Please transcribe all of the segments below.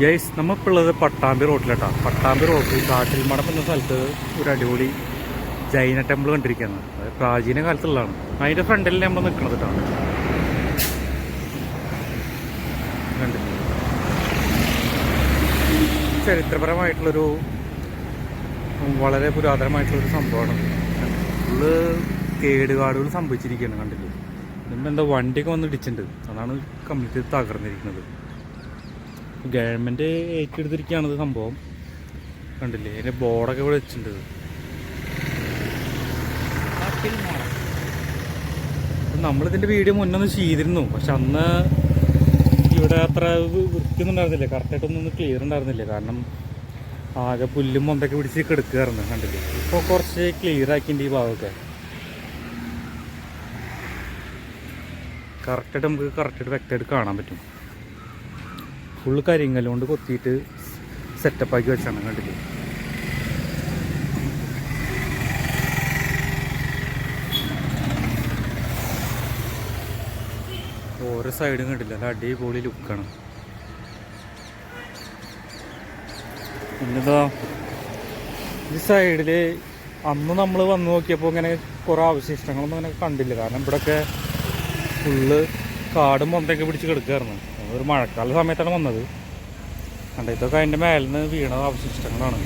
ജയ്സ് നമ്മളിപ്പോഴുള്ളത് പട്ടാമ്പി റോട്ടിലാട്ടാ. പട്ടാമ്പി റോട്ടിൽ കാട്ടിൽമടം എന്ന സ്ഥലത്ത് ഒരു അടിപൊളി ജൈന ടെമ്പിൾ കണ്ടിരിക്കുകയാണ്. അത് പ്രാചീന കാലത്തുള്ളതാണ്. അതിന്റെ ഫ്രണ്ടിൽ നമ്മൾ നിൽക്കുന്നത് കേട്ടോ കണ്ടില്ലേ ചരിത്രപരമായിട്ടുള്ളൊരു വളരെ പുരാതനമായിട്ടുള്ളൊരു സംഭവമാണ് ഫുള്ള് കേടുപാടുകൾ സംഭവിച്ചിരിക്കുകയാണ് കണ്ടില്ലേ? ഇതിപ്പോൾ എന്താ വണ്ടിയൊക്കെ വന്ന് ഇടിച്ചിട്ടുണ്ട്. അതാണ് കംപ്ലീറ്റ് തകർന്നിരിക്കുന്നത്. ഗവൺമെന്റ് ഏറ്റെടുത്തിരിക്കുകയാണ് ഇത് സംഭവം. കണ്ടില്ലേ? അതിന്റെ ബോർഡൊക്കെ ഇവിടെ വെച്ചിട്ടുണ്ട് നമ്മളിതിന്റെ വീഡിയോ മുന്നേ ഒന്ന് ചെയ്തിരുന്നു. പക്ഷെ അന്ന് ഇവിടെ അത്ര വൃത്തിയൊന്നും ഉണ്ടായിരുന്നില്ല. കറക്റ്റായിട്ടൊന്നും ക്ലിയർ ഉണ്ടായിരുന്നില്ല. കാരണം ആകെ പുല്ലും മൊന്തൊക്കെ പിടിച്ച് കിടക്കുകയായിരുന്നു കണ്ടില്ലേ? ഇപ്പോൾ കുറച്ച് ക്ലിയർ ആക്കിയിട്ടുണ്ട് ഈ ഭാഗമൊക്കെ. കറക്റ്റായിട്ട് നമുക്ക് കറക്റ്റായിട്ട് വ്യക്തമായിട്ട് കാണാൻ പറ്റും. ഫുള്ള് കരിങ്കല്ല് കൊണ്ട് കൊത്തിയിട്ട് സെറ്റപ്പാക്കി വെച്ചാണ് കണ്ടിട്ട് ഓരോ സൈഡും കണ്ടില്ല? നല്ല അടിപൊളി ലുക്കാണ് പിന്നെന്താ ഈ സൈഡിൽ അന്ന് നമ്മൾ വന്ന് നോക്കിയപ്പോൾ ഇങ്ങനെ കുറേ അവശിഷ്ടങ്ങളൊന്നും അങ്ങനെ കണ്ടില്ല. കാരണം ഇവിടെയൊക്കെ ഫുള്ള് കാടും മൊന്തൊക്കെ പിടിച്ച് കിടക്കുകയായിരുന്നു ഒരു മഴക്കാല സമയത്താണ് വന്നത്. കണ്ട ഇതൊക്കെ അതിന്റെ മേലിൽ നിന്ന് വീണ അവശിഷ്ടങ്ങളാണ്.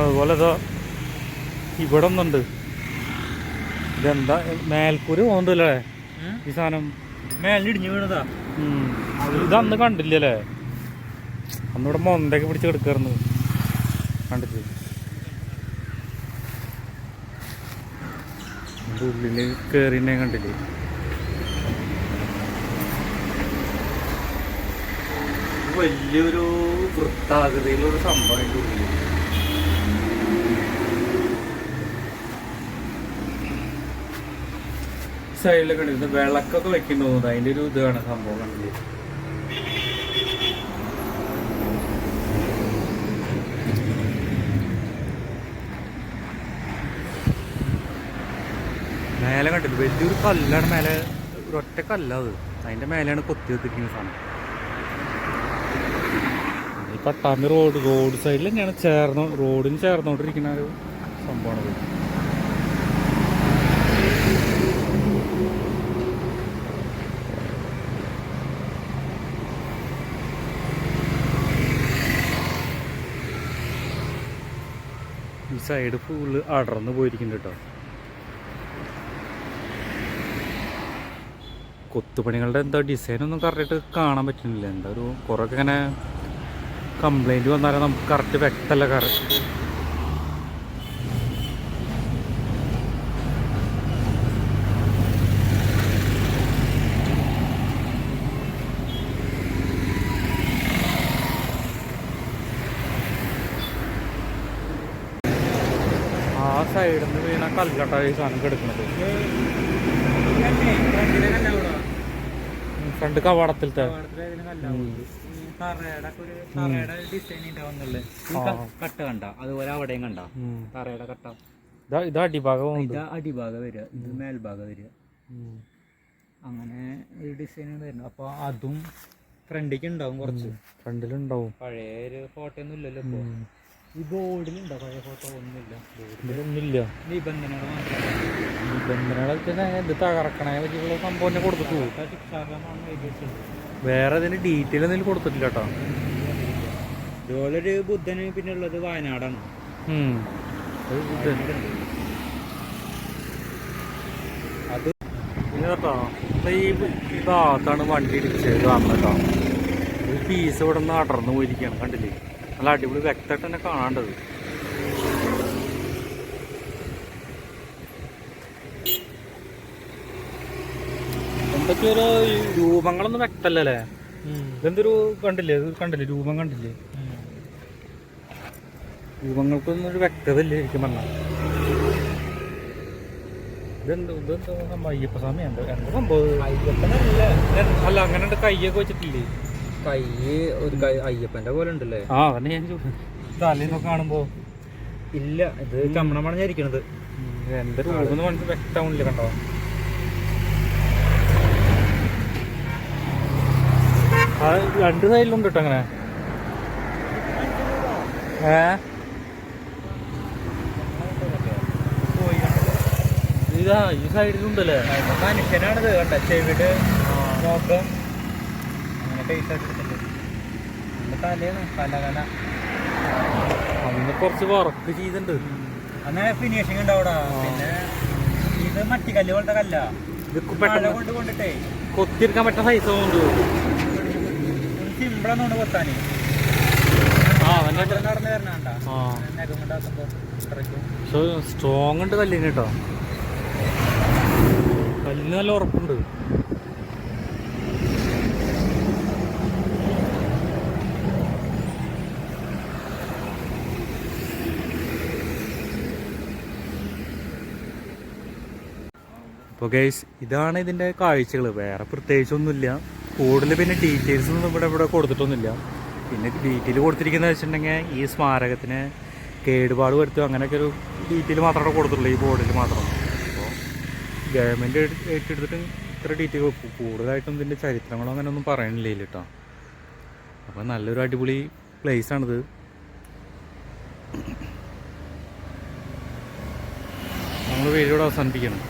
അതുപോലെ ഇതാ ഇവിടെ ഒന്നുണ്ട്. ഇതെന്താ മേൽക്കൂര് പോകുന്നുണ്ടല്ലേ? ഈ സാധനം. മേലിടിഞ്ഞു വീണതാ. ഇതന്ന് കണ്ടില്ലല്ലേ? അന്നിവിടെ മൊന്തൊക്കെ പിടിച്ച് കിടക്കായിരുന്നു. കണ്ടിട്ട് ഉള്ളിൽ കേറിനെ കണ്ടില്ലേ? വലിയൊരു വൃത്താകൃതിയിലൊരു സംഭവം അതിന്റെ ഉള്ളിൽ സൈഡിലൊക്കെ ഉണ്ട് ഇത് വിളക്കൊക്കെ വെക്കുന്നു തോന്നുന്നു. അതിന്റെ ഒരു ഇതാണ് സംഭവം കണ്ടത് മേലെ കണ്ടില്ല? വലിയൊരു കല്ലാണ് മേലെ ഒരൊറ്റ കല്ല അത്. അതിന്റെ മേലെയാണ് കൊത്തി വെത്തിരിക്കുന്ന സാധനം. പട്ടാമ്പി റോഡ് റോഡ് സൈഡിൽ തന്നെയാണ് ചേർന്ന് റോഡിന് ചേർന്നുകൊണ്ടിരിക്കുന്ന ഒരു സംഭവമാണ് ഈ സൈഡ് ഫുള്ള് അടർന്നു പോയിരിക്കുന്നുണ്ട് കേട്ടോ. കൊത്തുപണികളുടെ എന്താ ഡിസൈനൊന്നും കറക്റ്റായിട്ട് കാണാൻ പറ്റുന്നില്ല. എന്താ ഒരു കുറേയൊക്കെ ഇങ്ങനെ കംപ്ലൈന്റ് വന്നാലും നമുക്ക് കറക്റ്റ് വ്യക്തമല്ല കറക്റ്റ് ആ സൈഡിൽ നിന്ന് വീണ കല്ലട്ട ഈ സാധനം കിടക്കുന്നത് ഫ്രണ്ട് കവാടത്തിലത്തെ. കട്ട കണ്ട? അതുപോലെ അവിടെയും കണ്ട? ഉം. തറയുടെ കട്ട. ഇതാ ഇതാ അടിഭാഗം ഇത് അടിഭാഗം വരിക. ഇത് മേൽഭാഗം വരിക. അങ്ങനെ ഒരു ഡിസൈൻ വരുന്നത് അപ്പൊ അതും ഫ്രണ്ടിക്ക് ഉണ്ടാവും കുറച്ച്. ഫ്രണ്ടിലുണ്ടാവും. പഴയ ഒരു ഫോട്ടോ ഒന്നും ഇല്ലല്ലോ ഇപ്പൊ. ഈ ബോർഡിലുണ്ടോ പഴയ ഫോട്ടോ ഒന്നുമില്ല. ബോർഡിലൊന്നുമില്ല നിബന്ധനകൾ നിബന്ധനകൾ ഇത് തകർക്കണേ പറ്റിയുള്ള സംഭവം കൊടുത്തിട്ടു വേറെ അതിന് ഡീറ്റെയിൽ എന്തെങ്കിലും കൊടുത്തിട്ടില്ല കേട്ടോ ഇതുപോലെ ഒരു ബുദ്ധന് പിന്നെ ഉള്ളത് വയനാടാണ്. അത് പിന്നെ കേട്ടോ. ഇപ്പൊ ഈ ഈ ഭാഗത്താണ് വണ്ടി ഇടിച്ചത് കാണുന്നത് കേട്ടോ. ഒരു പീസ് ഇവിടെ നിന്ന് അടർന്നു പോയിരിക്കുകയാണ് കണ്ടില്ലേ? നല്ല അടിപൊളി വ്യക്തമായിട്ട് തന്നെ കാണാണ്ടത് രൂപങ്ങളൊന്നും വ്യക്തമല്ലേ ഇതെന്തൊരു കണ്ടില്ലേ? ഇത് കണ്ടില്ലേ? രൂപം കണ്ടില്ലേ? രൂപങ്ങൾക്കൊന്നും ഒരു വ്യക്തത ഇല്ല ശരിക്കും പറഞ്ഞാൽ ഇതെന്തോ ഇതെന്തോ സംഭവം? അയ്യപ്പ സ്വാമി എന്താ എന്താ സംഭവം? അയ്യപ്പനല്ല? ഇത് അല്ല അങ്ങനെ കയ്യൊക്കെ വെച്ചിട്ടില്ലേ? കൈ ഒരു കൈ അയ്യപ്പന്റെ പോലെ ഉണ്ടല്ലേ? ആ അതന്നെ ഞാൻ തലേന്നൊക്കെ കാണുമ്പോ? ഇല്ല ഇത് ചമ്മണം പണഞ്ഞിരിക്കണത് എന്താ രൂപം മനസ്സിൽ വ്യക്തമാണില്ല കണ്ടോ? ആ രണ്ട് സൈഡിലുണ്ട് കേട്ടോ അങ്ങനെ. ഏ? ഇതാ ഈ സൈഡിലുണ്ടല്ലേ മനുഷ്യനാണിത് കണ്ട? ചെവിട് നോക്ക് അങ്ങനെ പൈസ എടുത്തിട്ടുണ്ട് നമ്മുടെ തലയാണ് പല കല അന്ന് കുറച്ച് വർക്ക് ചെയ്തിട്ടുണ്ട്. അങ്ങനെ ഫിനിഷിങ് ഉണ്ടാവടാ പിന്നെ ഇത് മട്ടിക്കല്ല് പോലത്തെ കല്ല. ഇത് പെട്ടെന്ന് കൊണ്ട് കൊണ്ടിട്ടേ. കൊത്തിയെടുക്കാൻ പറ്റുന്ന സൈസ് ഉണ്ട് സിമ്പിളാണ് കൊത്താന് ആ അതന്നെ ഇവിടെ നടന്ന് വരണണ്ട ആ നഖം കൊണ്ടാക്കുമ്പോ സ്ട്രോങ് ഉണ്ട് കല്ലിന് കേട്ടോ കല്ലിന് നല്ല ഉറപ്പുണ്ട്. അപ്പോൾ ഗൈസ് ഇതാണ് ഇതിന്റെ കാഴ്ചകൾ വേറെ പ്രത്യേകിച്ചൊന്നുമില്ല. കൂടുതൽ പിന്നെ ഡീറ്റെയിൽസ് ഒന്നും ഇവിടെ ഇവിടെ കൊടുത്തിട്ടൊന്നുമില്ല. പിന്നെ ഡീറ്റെയിൽ കൊടുത്തിരിക്കുന്നത് വെച്ചിട്ടുണ്ടെങ്കിൽ ഈ സ്മാരകത്തിന് കേടുപാട് വരുത്തും അങ്ങനെയൊക്കെ ഒരു ഡീറ്റെയിൽ മാത്രമേ കൊടുത്തിട്ടുള്ളൂ ഈ ബോർഡിൽ മാത്രം. അപ്പോൾ ഗവൺമെന്റ് ഏറ്റെടുത്തിട്ട് ഇത്ര ഡീറ്റെയിൽ കൂടുതലായിട്ടും ഇതിന്റെ ചരിത്രങ്ങളോ അങ്ങനെ ഒന്നും പറയണില്ല കേട്ടോ അപ്പോൾ നല്ലൊരു അടിപൊളി ആണിത്. നമ്മൾ വീഡിയോ അവസാനിപ്പിക്കണം.